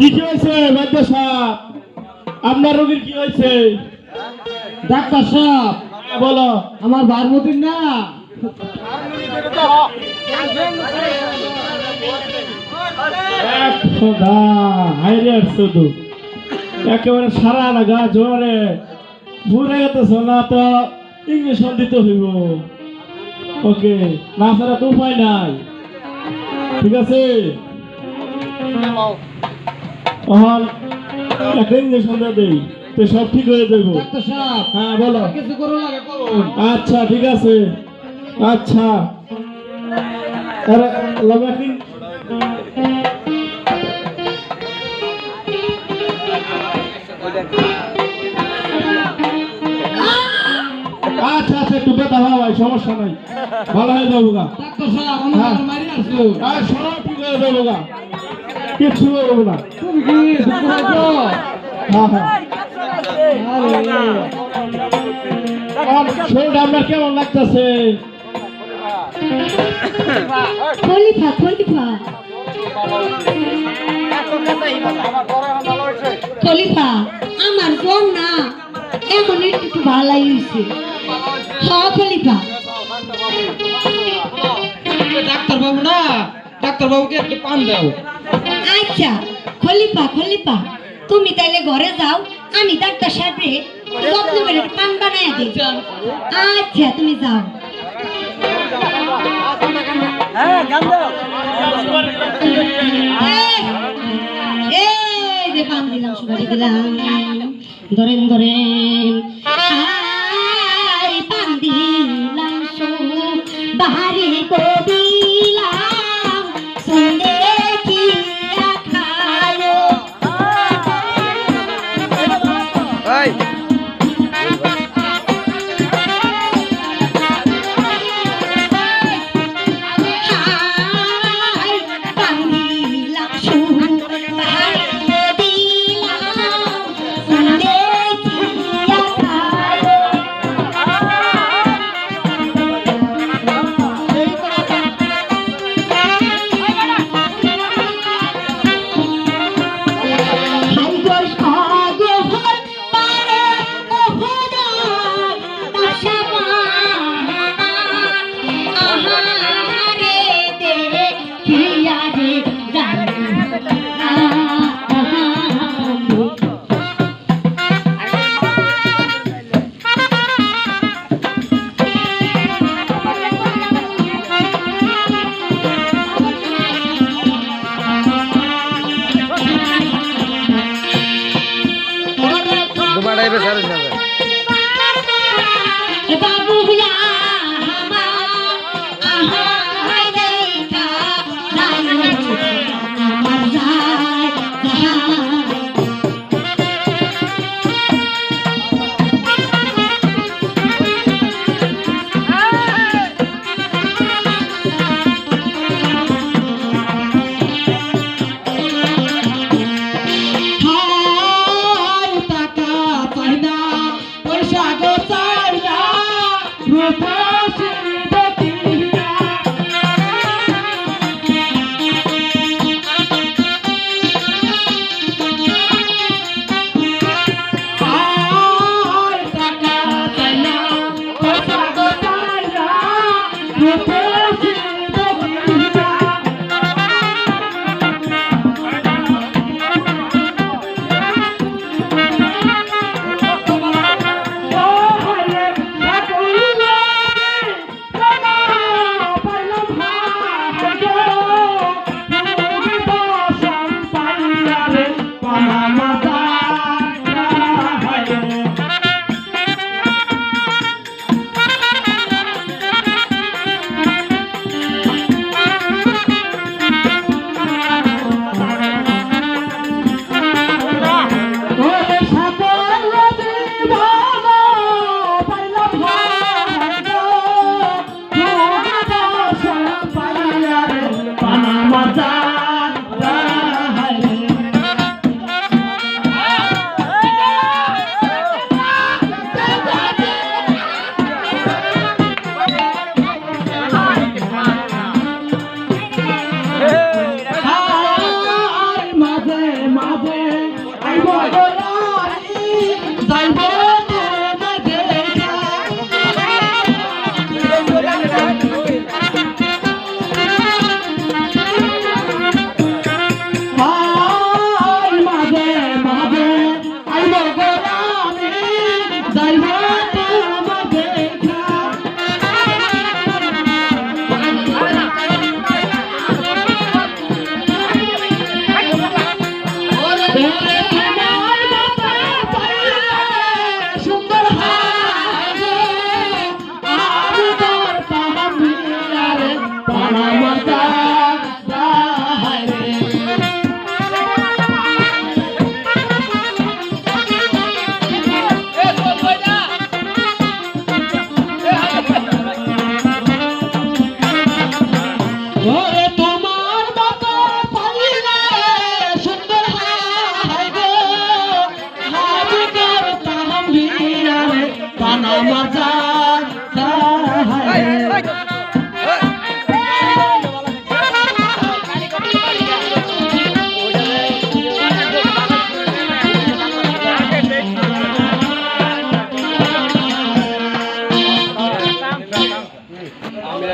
কি কি হয়েছে বৈদ্য আপনার রোগীর কি হয়েছে? ডাক্তার সাহেব হ্যাঁ, বলো। আমার বারমতির না? শুধু। একেবারে সারা লাগা জোরে ভুলে গেতেছ না তো ইঞ্জেকশন দিতে হইব। ওকে না ছাড়া তো উপায় নাই। ঠিক আছে? দিয়ে দেই তো সব ঠিক হয়ে সাহেব হ্যাঁ বলো। কিছু করো লাগে করুন। আচ্ছা ঠিক আছে। আচ্ছা। আরে আচ্ছা আচ্ছা একটু বেতা ভাই সমস্যা নাই। ভালো হয়ে যাব গা। ডাক্তার সাহেব আমার হ্যাঁ। মারি আসলো। আর সব ঠিক হয়ে যাব গা। কিচ্ছু হবে না। তুমি কি হ্যাঁ হ্যাঁ শরীরটা আপনার কেমন লাগতেছে? আমার বোন না এখন একটু ভালাই হয়েছে হ খলিফা। ডাক্তার বাবু না ডাক্তার বাবুকে একটু পান দাও। আচ্ছা খলিফা খলিফা তুমি তাইলে ঘরে যাও আমি ডাক্তার সাহেবরে যত্ন করে পান বানায় দিই। আচ্ছা। তুমি যাও। এই, এই যে পান দিলাম দিলাম। ধরেন ধরেন। দুবাটাই বেচারে Fruta আইব